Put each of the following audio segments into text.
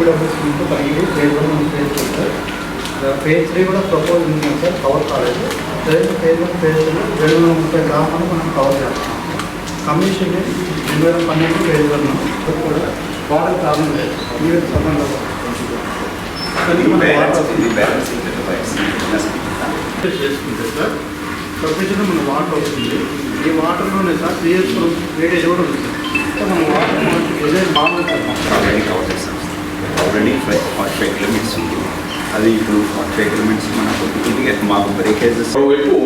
డబ్ల్యూస్ నుంచి కలిగి phase one నుంచి phase two sir phase three కూడా ప్రపోజ్ ఉంది సార్ కవర్ కాలేదు. ఫేజ్ ఫేజ్ వన్ ఫేజ్ టూలో రెండు వందల ముప్పై గ్రామాలు మనం కవర్ చేస్తాం. కమిషన్ రెండు వేల పన్నెండు ఫేజ్ వన్ కూడా వాటర్ ప్రాబ్లం లేదు. మీరు సంబంధం చేసుకుంటే సార్ సఫిషియెంట్ మన వాటర్ అవుతుంది ఈ వాటర్లోనే సార్ సిఎస్ వేడేజ్ కూడా ఉంది సార్ మన వాటర్ డిజైన్ బాగుంటుంది sir already cover forty five kilometres ఉంది. అది ఇప్పుడు ఫార్టీ ఫైవ్ కిలోమీటర్స్ మనం కొద్దిగా మాకు బ్రేకేజెస్ మరోవైపు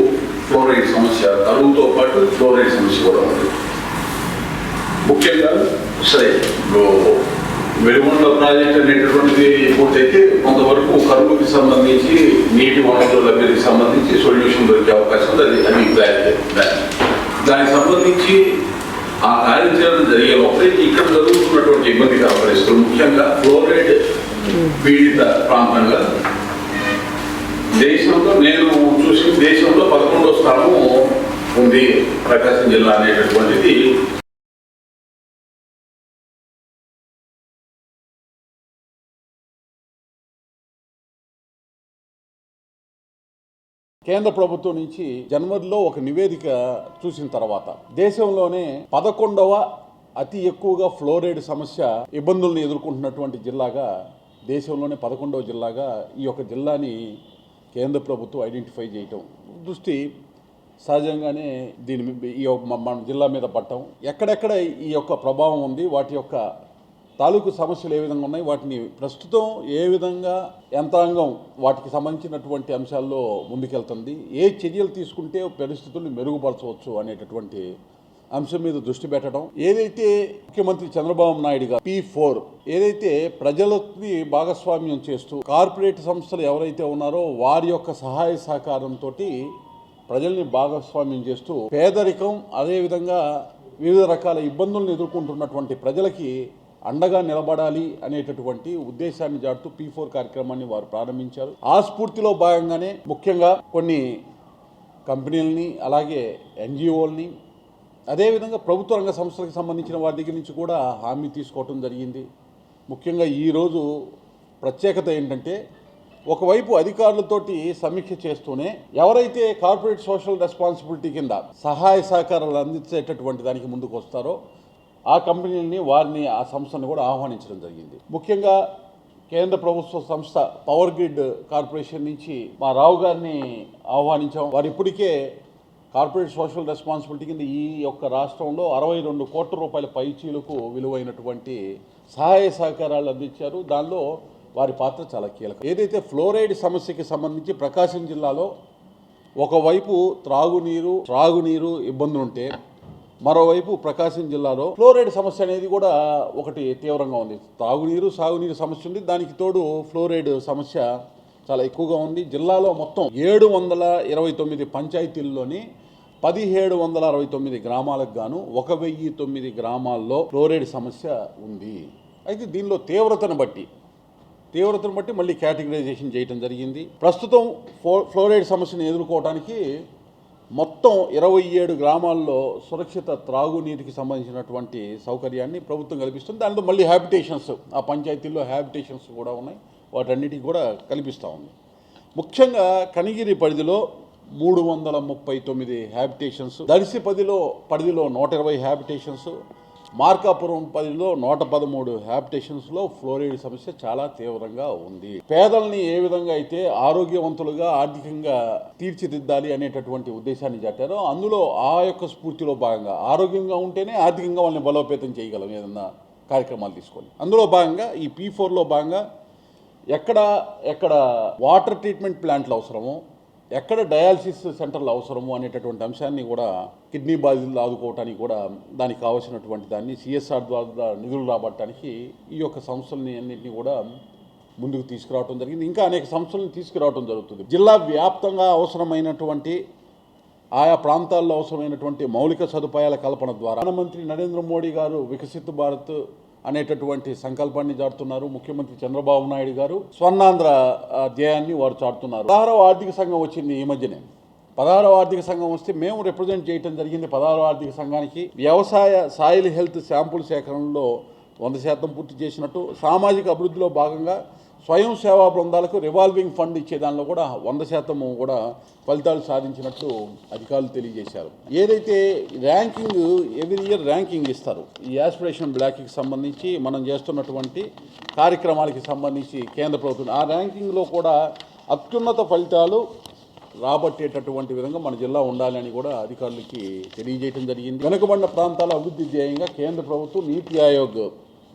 ఫ్లోరైడ్ సమస్య తరువుతో పాటు ఫ్లోరైడ్ సమస్య కూడా ఉంది. ముఖ్యంగా సరే ఇప్పుడు వెలుగొండ ప్రాజెక్ట్ అనేటటువంటిది పూర్తయితే కొంతవరకు కరువుకి సంబంధించి నీటి వనరుల లభ్యతకి సంబంధించి సొల్యూషన్ దొరికే అవకాశం ఉంది. అది అది దానికి సంబంధించి ఆ కార్యాచరణ జరిగే లోపలే ఇక్కడ జరుగుతున్నటువంటి ఇబ్బంది పరిస్థితులు ముఖ్యంగా ఫ్లోరైడ్ పీడిత ప్రాంతంగా దేశంలో నేను చూసిన దేశంలో పదకొండో స్థానము ఉంది ప్రకాశం జిల్లా అనేటటువంటిది. కేంద్ర ప్రభుత్వం నుంచి జనవరిలో ఒక నివేదిక చూసిన తర్వాత దేశంలోనే పదకొండవ అతి ఎక్కువగా ఫ్లోరైడ్ సమస్య ఇబ్బందులను ఎదుర్కొంటున్నటువంటి జిల్లాగా దేశంలోనే పదకొండవ జిల్లాగా ఈ యొక్క జిల్లాని కేంద్ర ప్రభుత్వం ఐడెంటిఫై చేయటం. దృష్టి సహజంగానే దీని ఈ యొక్క మన జిల్లా మీద పట్టడం ఎక్కడెక్కడ ఈ యొక్క ప్రభావం ఉంది వాటి యొక్క తాలూకు సమస్యలు ఏ విధంగా ఉన్నాయి వాటిని ప్రస్తుతం ఏ విధంగా యంత్రాంగం వాటికి సంబంధించినటువంటి అంశాల్లో ముందుకెళ్తుంది ఏ చర్యలు తీసుకుంటే పరిస్థితుల్ని మెరుగుపరచవచ్చు అనేటటువంటి అంశం మీద దృష్టి పెట్టడం. ఏదైతే ముఖ్యమంత్రి చంద్రబాబు నాయుడు గారు పీ ఫోర్ ఏదైతే ప్రజలని భాగస్వామ్యం చేస్తూ కార్పొరేట్ సంస్థలు ఎవరైతే ఉన్నారో వారి యొక్క సహాయ సహకారంతో ప్రజల్ని భాగస్వామ్యం చేస్తూ పేదరికం అదేవిధంగా వివిధ రకాల ఇబ్బందులను ఎదుర్కొంటున్నటువంటి ప్రజలకి అండగా నిలబడాలి అనేటటువంటి ఉద్దేశాన్ని జాడుతూ పీ ఫోర్ కార్యక్రమాన్ని వారు ప్రారంభించారు. ఆ స్ఫూర్తిలో భాగంగానే ముఖ్యంగా కొన్ని కంపెనీలని అలాగే ఎన్జిఓల్ని అదేవిధంగా ప్రభుత్వ రంగ సంస్థలకు సంబంధించిన వారి దగ్గర నుంచి కూడా హామీ తీసుకోవటం జరిగింది. ముఖ్యంగా ఈరోజు ప్రత్యేకత ఏంటంటే ఒకవైపు అధికారులతోటి సమీక్ష చేస్తూనే ఎవరైతే కార్పొరేట్ సోషల్ రెస్పాన్సిబిలిటీ కింద సహాయ సహకారాలు అందించేటటువంటి దానికి ముందుకు వస్తారో ఆ కంపెనీని వారిని ఆ సంస్థను కూడా ఆహ్వానించడం జరిగింది. ముఖ్యంగా కేంద్ర ప్రభుత్వ సంస్థ పవర్ గ్రిడ్ కార్పొరేషన్ నుంచి మా రావు గారిని ఆహ్వానించాం. వారు ఇప్పటికే కార్పొరేట్ సోషల్ రెస్పాన్సిబిలిటీ కింద ఈ యొక్క రాష్ట్రంలో అరవై రెండు కోట్ల రూపాయల పైచీలకు విలువైనటువంటి సహాయ సహకారాలు అందించారు. దానిలో వారి పాత్ర చాలా కీలకం. ఏదైతే ఫ్లోరైడ్ సమస్యకి సంబంధించి ప్రకాశం జిల్లాలో ఒకవైపు త్రాగునీరు త్రాగునీరు ఇబ్బందులు ఉంటే మరోవైపు ప్రకాశం జిల్లాలో ఫ్లోరైడ్ సమస్య అనేది కూడా ఒకటి తీవ్రంగా ఉంది. తాగునీరు సాగునీరు సమస్య ఉంది. దానికి తోడు ఫ్లోరైడ్ సమస్య చాలా ఎక్కువగా ఉంది. జిల్లాలో మొత్తం ఏడు వందల ఇరవై తొమ్మిది పంచాయతీల్లోని పదిహేడు వందల అరవై తొమ్మిది గ్రామాలకు గాను ఒక వెయ్యి తొమ్మిది గ్రామాల్లో ఫ్లోరైడ్ సమస్య ఉంది. అయితే దీనిలో తీవ్రతను బట్టి తీవ్రతను బట్టి మళ్ళీ కేటగిరైజేషన్ చేయడం జరిగింది. ప్రస్తుతం ఫ్లో ఫ్లోరైడ్ సమస్యను ఎదుర్కోవడానికి మొత్తం ఇరవై ఏడు గ్రామాల్లో సురక్షిత త్రాగునీటికి సంబంధించినటువంటి సౌకర్యాన్ని ప్రభుత్వం కల్పిస్తుంది. దాంట్లో మళ్ళీ హ్యాబిటేషన్స్ ఆ పంచాయతీల్లో హ్యాబిటేషన్స్ కూడా ఉన్నాయి. వాటన్నిటికి కూడా కల్పిస్తూ ఉంది. ముఖ్యంగా కనిగిరి పరిధిలో మూడు వందల ముప్పై తొమ్మిది హ్యాబిటేషన్స్ దర్శి పదిలో పరిధిలో నూట ఇరవై హ్యాబిటేషన్స్ మార్కాపురం పదిలో నూట పదమూడు హ్యాబిటేషన్స్లో ఫ్లోరైడ్ సమస్య చాలా తీవ్రంగా ఉంది. పేదల్ని ఏ విధంగా అయితే ఆరోగ్యవంతులుగా ఆర్థికంగా తీర్చిదిద్దాలి అనేటటువంటి ఉద్దేశాన్ని చాటారో అందులో ఆ యొక్క స్ఫూర్తిలో భాగంగా ఆరోగ్యంగా ఉంటేనే ఆర్థికంగా వాళ్ళని బలోపేతం చేయగలం ఏదన్నా కార్యక్రమాలు తీసుకొని. అందులో భాగంగా ఈ పీ ఫోర్లో భాగంగా ఎక్కడ ఎక్కడ వాటర్ ట్రీట్మెంట్ ప్లాంట్లు అవసరమో ఎక్కడ డయాలసిస్ సెంటర్లు అవసరము అనేటటువంటి అంశాన్ని కూడా కిడ్నీ బాధితులు ఆదుకోవటానికి కూడా దానికి కావాల్సినటువంటి దాన్ని సిఎస్ఆర్ ద్వారా నిధులు రాబట్టడానికి ఈ యొక్క సంస్థలని అన్నింటినీ కూడా ముందుకు తీసుకురావడం జరిగింది. ఇంకా అనేక సంస్థలను తీసుకురావడం జరుగుతుంది. జిల్లా వ్యాప్తంగా అవసరమైనటువంటి ఆయా ప్రాంతాల్లో అవసరమైనటువంటి మౌలిక సదుపాయాల కల్పన ద్వారా ప్రధానమంత్రి నరేంద్ర మోడీ గారు వికసిత్ భారత్ అనేటటువంటి సంకల్పాన్ని చాటుతున్నారు ముఖ్యమంత్రి చంద్రబాబు నాయుడు గారు. స్వర్ణాంధ్ర ఆ, ధ్యేయాన్ని వారు చాటుతున్నారు. పదహారవ ఆర్థిక సంఘం వచ్చింది ఈ మధ్యనే. పదహారవ ఆర్థిక సంఘం వస్తే మేము రిప్రజెంట్ చేయడం జరిగింది పదహారవ ఆర్థిక సంఘానికి. వ్యవసాయ సాయిల్ హెల్త్ శాంపుల్ సేకరణలో వంద శాతం పూర్తి చేసినట్టు సామాజిక అభివృద్ధిలో భాగంగా స్వయం సేవా బృందాలకు రివాల్వింగ్ ఫండ్ ఇచ్చే దానిలో కూడా వంద శాతము కూడా ఫలితాలు సాధించినట్లు అధికారులు తెలియజేశారు. ఏదైతే ర్యాంకింగ్ ఎవ్రీ ఇయర్ ర్యాంకింగ్ ఇస్తారు ఈ యాస్పిరేషన్ బ్లాక్కి సంబంధించి మనం చేస్తున్నటువంటి కార్యక్రమాలకి సంబంధించి కేంద్ర ప్రభుత్వం ఆ ర్యాంకింగ్లో కూడా అత్యున్నత ఫలితాలు రాబట్టేటటువంటి విధంగా మన జిల్లా ఉండాలని కూడా అధికారులకి తెలియజేయడం జరిగింది. వెనుకబడిన ప్రాంతాల అభివృద్ధి ధ్యేయంగా కేంద్ర ప్రభుత్వం నీతి ఆయోగ్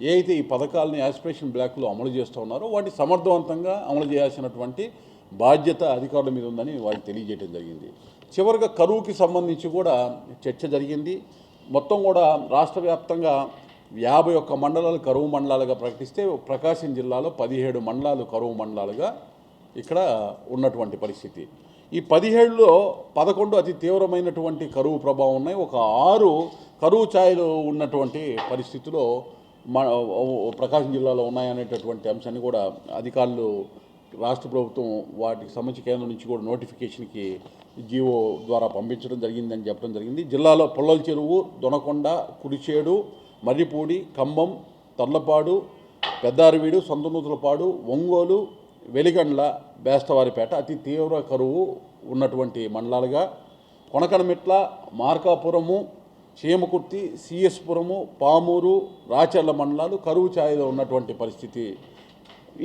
ఏ అయితే ఈ పథకాలని యాస్పిరేషన్ బ్లాక్లో అమలు చేస్తూ ఉన్నారో వాటిని సమర్థవంతంగా అమలు చేయాల్సినటువంటి బాధ్యత అధికారుల మీద ఉందని వారికి తెలియజేయడం జరిగింది. చివరిగా కరువుకి సంబంధించి కూడా చర్చ జరిగింది. మొత్తం కూడా రాష్ట్ర వ్యాప్తంగా యాభై ఒక్క మండలాలు కరువు మండలాలుగా ప్రకటిస్తే ప్రకాశం జిల్లాలో పదిహేడు మండలాలు కరువు మండలాలుగా ఇక్కడ ఉన్నటువంటి పరిస్థితి. ఈ పదిహేడులో పదకొండు అతి తీవ్రమైనటువంటి కరువు ప్రభావం ఉన్నాయి. ఒక ఆరు కరువు ఛాయలు ఉన్నటువంటి పరిస్థితిలో మన ప్రకాశం జిల్లాలో ఉన్నాయనేటటువంటి అంశాన్ని కూడా అధికారులు రాష్ట్ర ప్రభుత్వం వాటికి సంబంధించి కేంద్రం నుంచి కూడా నోటిఫికేషన్కి జీవో ద్వారా పంపించడం జరిగిందని చెప్పడం జరిగింది. జిల్లాలో పొల్లల చెరువు దొనకొండ కుడిచేడు మర్రిపూడి ఖమ్మం తల్లపాడు పెద్దారివీడు సొంతనూతులపాడు ఒంగోలు వెలిగండ్ల బేస్తవారిపేట అతి తీవ్ర కరువు ఉన్నటువంటి మండలాలుగా కొనకనమిట్ల మార్కాపురము చీమకుర్తి సిఎస్పురము పామూరు రాచర్ల మండలాలు కరువు ఛాయలో ఉన్నటువంటి పరిస్థితి.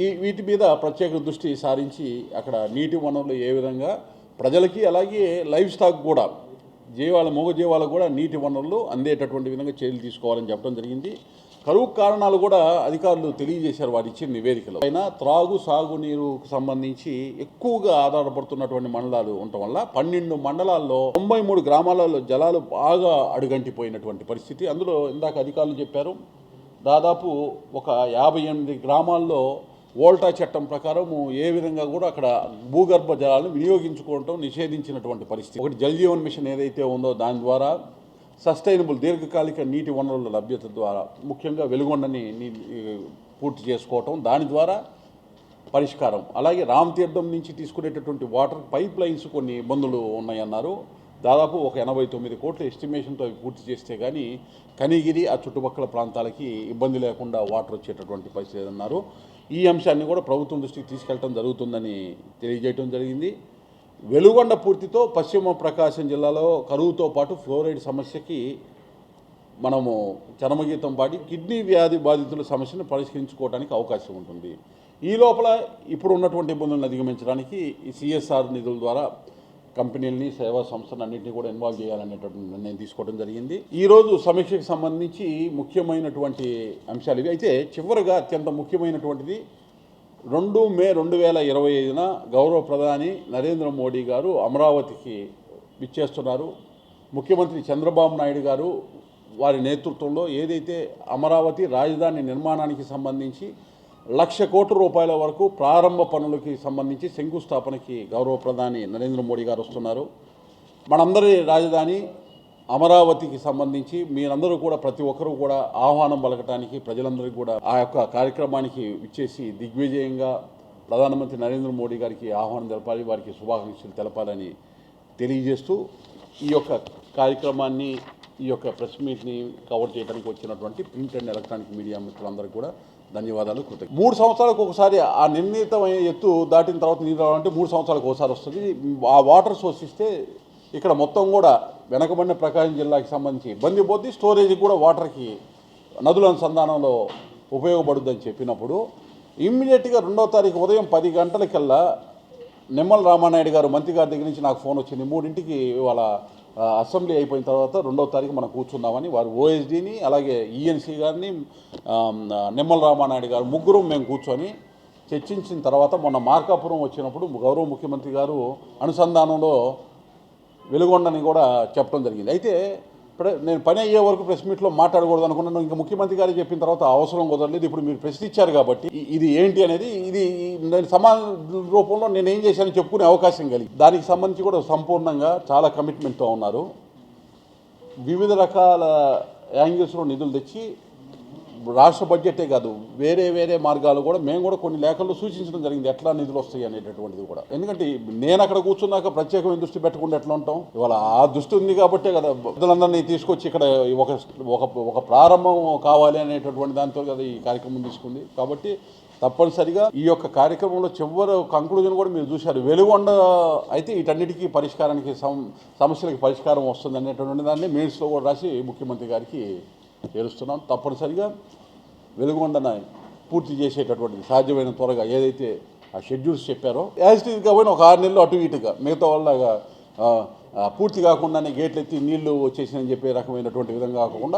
ఈ వీటి మీద ప్రత్యేక దృష్టి సారించి అక్కడ నీటి వనరులు ఏ విధంగా ప్రజలకి అలాగే లైఫ్ స్టాక్ కూడా జీవాల మూగ జీవాలకు కూడా నీటి వనరులు అందేటటువంటి విధంగా చర్యలు తీసుకోవాలని చెప్పడం జరిగింది. కరువు కారణాలు కూడా అధికారులు తెలియజేశారు వారు ఇచ్చిన నివేదికలో. అయినా త్రాగు సాగునీరుకు సంబంధించి ఎక్కువగా ఆధారపడుతున్నటువంటి మండలాలు ఉండటం వల్ల పన్నెండు మండలాల్లో తొంభై మూడు గ్రామాలలో జలాలు బాగా అడుగంటిపోయినటువంటి పరిస్థితి. అందులో ఇందాక అధికారులు చెప్పారు దాదాపు ఒక యాభై ఎనిమిది గ్రామాల్లో వోల్టా చట్టం ప్రకారం ఏ విధంగా కూడా అక్కడ భూగర్భ జలాలను వినియోగించుకోవటం నిషేధించినటువంటి పరిస్థితి. ఒకటి జల్ జీవన్ మిషన్ ఏదైతే ఉందో దాని ద్వారా సస్టైనబుల్ దీర్ఘకాలిక నీటి వనరుల లభ్యత ద్వారా ముఖ్యంగా వెలుగొండని నీ పూర్తి చేసుకోవటం దాని ద్వారా పరిష్కారం. అలాగే రామతీర్థం నుంచి తీసుకునేటటువంటి వాటర్ పైప్ లైన్స్ కొన్ని ఇబ్బందులు ఉన్నాయన్నారు. దాదాపు ఒక ఎనభై తొమ్మిది కోట్ల ఎస్టిమేషన్తో అవి పూర్తి చేస్తే కానీ కనిగిరి ఆ చుట్టుపక్కల ప్రాంతాలకి ఇబ్బంది లేకుండా వాటర్ వచ్చేటటువంటి పరిస్థితి అన్నారు ఈ అంశాన్ని కూడా ప్రభుత్వం దృష్టికి తీసుకెళ్ళడం జరుగుతుందని తెలియజేయడం జరిగింది. వెలుగొండ పూర్తితో పశ్చిమ ప్రకాశం జిల్లాలో కరువుతో పాటు ఫ్లోరైడ్ సమస్యకి మనము చరమగీతం పాడి కిడ్నీ వ్యాధి బాధితుల సమస్యను పరిష్కరించుకోవడానికి అవకాశం ఉంటుంది. ఈ లోపల ఇప్పుడు ఉన్నటువంటి ఇబ్బందులను అధిగమించడానికి ఈ సిఎస్ఆర్ నిధుల ద్వారా కంపెనీలని సేవా సంస్థలు అన్నింటినీ కూడా ఇన్వాల్వ్ చేయాలనేటటువంటి నిర్ణయం తీసుకోవడం జరిగింది. ఈరోజు సమీక్షకు సంబంధించి ముఖ్యమైనటువంటి అంశాలు ఇవి. అయితే చివరిగా అత్యంత ముఖ్యమైనటువంటిది రెండు మే రెండు వేల ఇరవై ఐదున గౌరవ ప్రధాని నరేంద్ర మోడీ గారు అమరావతికి విచ్చేస్తున్నారు. ముఖ్యమంత్రి చంద్రబాబు నాయుడు గారు వారి నేతృత్వంలో ఏదైతే అమరావతి రాజధాని నిర్మాణానికి సంబంధించి లక్ష కోట్ల రూపాయల వరకు ప్రారంభ పనులకి సంబంధించి శంకుస్థాపనకి గౌరవ ప్రధాని నరేంద్ర మోడీ గారు వస్తున్నారు. మనందరి రాజధాని అమరావతికి సంబంధించి మీరందరూ కూడా ప్రతి ఒక్కరూ కూడా ఆహ్వానం పలకటానికి ప్రజలందరికీ కూడా ఆ యొక్క కార్యక్రమానికి ఇచ్చేసి దిగ్విజయంగా ప్రధానమంత్రి నరేంద్ర మోడీ గారికి ఆహ్వానం తెలపాలి వారికి శుభాకాంక్షలు తెలపాలని తెలియజేస్తూ ఈ యొక్క కార్యక్రమాన్ని ఈ యొక్క ప్రెస్ మీట్ని కవర్ చేయడానికి వచ్చినటువంటి ప్రింట్ అండ్ ఎలక్ట్రానిక్ మీడియా మిత్రులందరికీ కూడా ధన్యవాదాలు కృతజ్ఞ మూడు సంవత్సరాలకు ఒకసారి ఆ నిర్ణీతమైన ఎత్తు దాటిన తర్వాత నీరు రావాలంటే మూడు సంవత్సరాలకు ఒకసారి వస్తుంది. ఆ వాటర్ సోర్స్ ఇస్తే ఇక్కడ మొత్తం కూడా వెనకబడిన ప్రకాశం జిల్లాకి సంబంధించి ఇబ్బంది పోతే స్టోరేజ్ కూడా వాటర్కి నదుల అనుసంధానంలో ఉపయోగపడుద్దని చెప్పినప్పుడు ఇమ్మీడియట్గా రెండో తారీఖు ఉదయం పది గంటలకల్లా నిమ్మల రామానాయుడు గారు మంత్రి గారి దగ్గర నుంచి నాకు ఫోన్ వచ్చింది. మూడింటికి ఇవాళ అసెంబ్లీ అయిపోయిన తర్వాత రెండో తారీఖు మనం కూర్చుందామని వారు ఓఎస్డీని అలాగే ఈఎన్సీ గారిని నిమ్మల రామానాయుడు గారు ముగ్గురు మేము కూర్చొని చర్చించిన తర్వాత మొన్న మార్కాపురం వచ్చినప్పుడు గౌరవ ముఖ్యమంత్రి గారు అనుసంధానంలో వెలుగొండని కూడా చెప్పడం జరిగింది. అయితే ఇప్పుడు నేను పని అయ్యే వరకు ప్రెస్ మీట్లో మాట్లాడకూడదు అనుకున్నాను. ఇంకా ముఖ్యమంత్రి గారు చెప్పిన తర్వాత అవసరం కుదరలేదు. ఇప్పుడు మీరు ప్రశ్న ఇచ్చారు కాబట్టి ఇది ఏంటి అనేది ఇది నేను సమాన రూపంలో నేను ఏం చేశానని చెప్పుకునే అవకాశం కలిగి దానికి సంబంధించి కూడా సంపూర్ణంగా చాలా కమిట్మెంట్తో ఉన్నారు. వివిధ రకాల యాంగిల్స్లో నిధులు తెచ్చి రాష్ట్ర బడ్జెటే కాదు వేరే వేరే మార్గాలు కూడా మేము కూడా కొన్ని లేఖల్లో సూచించడం జరిగింది. ఎట్లా నిధులు వస్తాయి అనేటటువంటిది కూడా. ఎందుకంటే నేను అక్కడ కూర్చున్నాక ప్రత్యేకమైన దృష్టి పెట్టకుండా ఎట్లా ఉంటాం? ఇవాళ ఆ దృష్టి ఉంది కాబట్టే కదా పెద్దలందరినీ తీసుకొచ్చి ఇక్కడ ఒక ఒక ఒక ప్రారంభం కావాలి అనేటటువంటి దాంతో కదా ఈ కార్యక్రమం తీసుకుంది. కాబట్టి తప్పనిసరిగా ఈ యొక్క కార్యక్రమంలో చివరి కంక్లూజన్ కూడా మీరు చూశారు. వెలుగొండ అయితే వీటన్నిటికీ పరిష్కారానికి సమస్యలకు సమస్యలకి పరిష్కారం వస్తుంది అనేటటువంటి దాన్ని మెయిన్స్లో కూడా రాసి ముఖ్యమంత్రి గారికి చేరుస్తున్నాం. తప్పనిసరిగా వెలుగొండన పూర్తి చేసేటటువంటిది సాధ్యమైన త్వరగా ఏదైతే ఆ షెడ్యూల్స్ చెప్పారో యాజ్ పోయిన కాబట్టి ఒక ఆరు నెలలు అటు ఇటుగా మిగతా వాళ్ళగా పూర్తి కాకుండానే గేట్లు ఎత్తి నీళ్ళు వచ్చేసినని చెప్పే రకమైనటువంటి విధంగా కాకుండా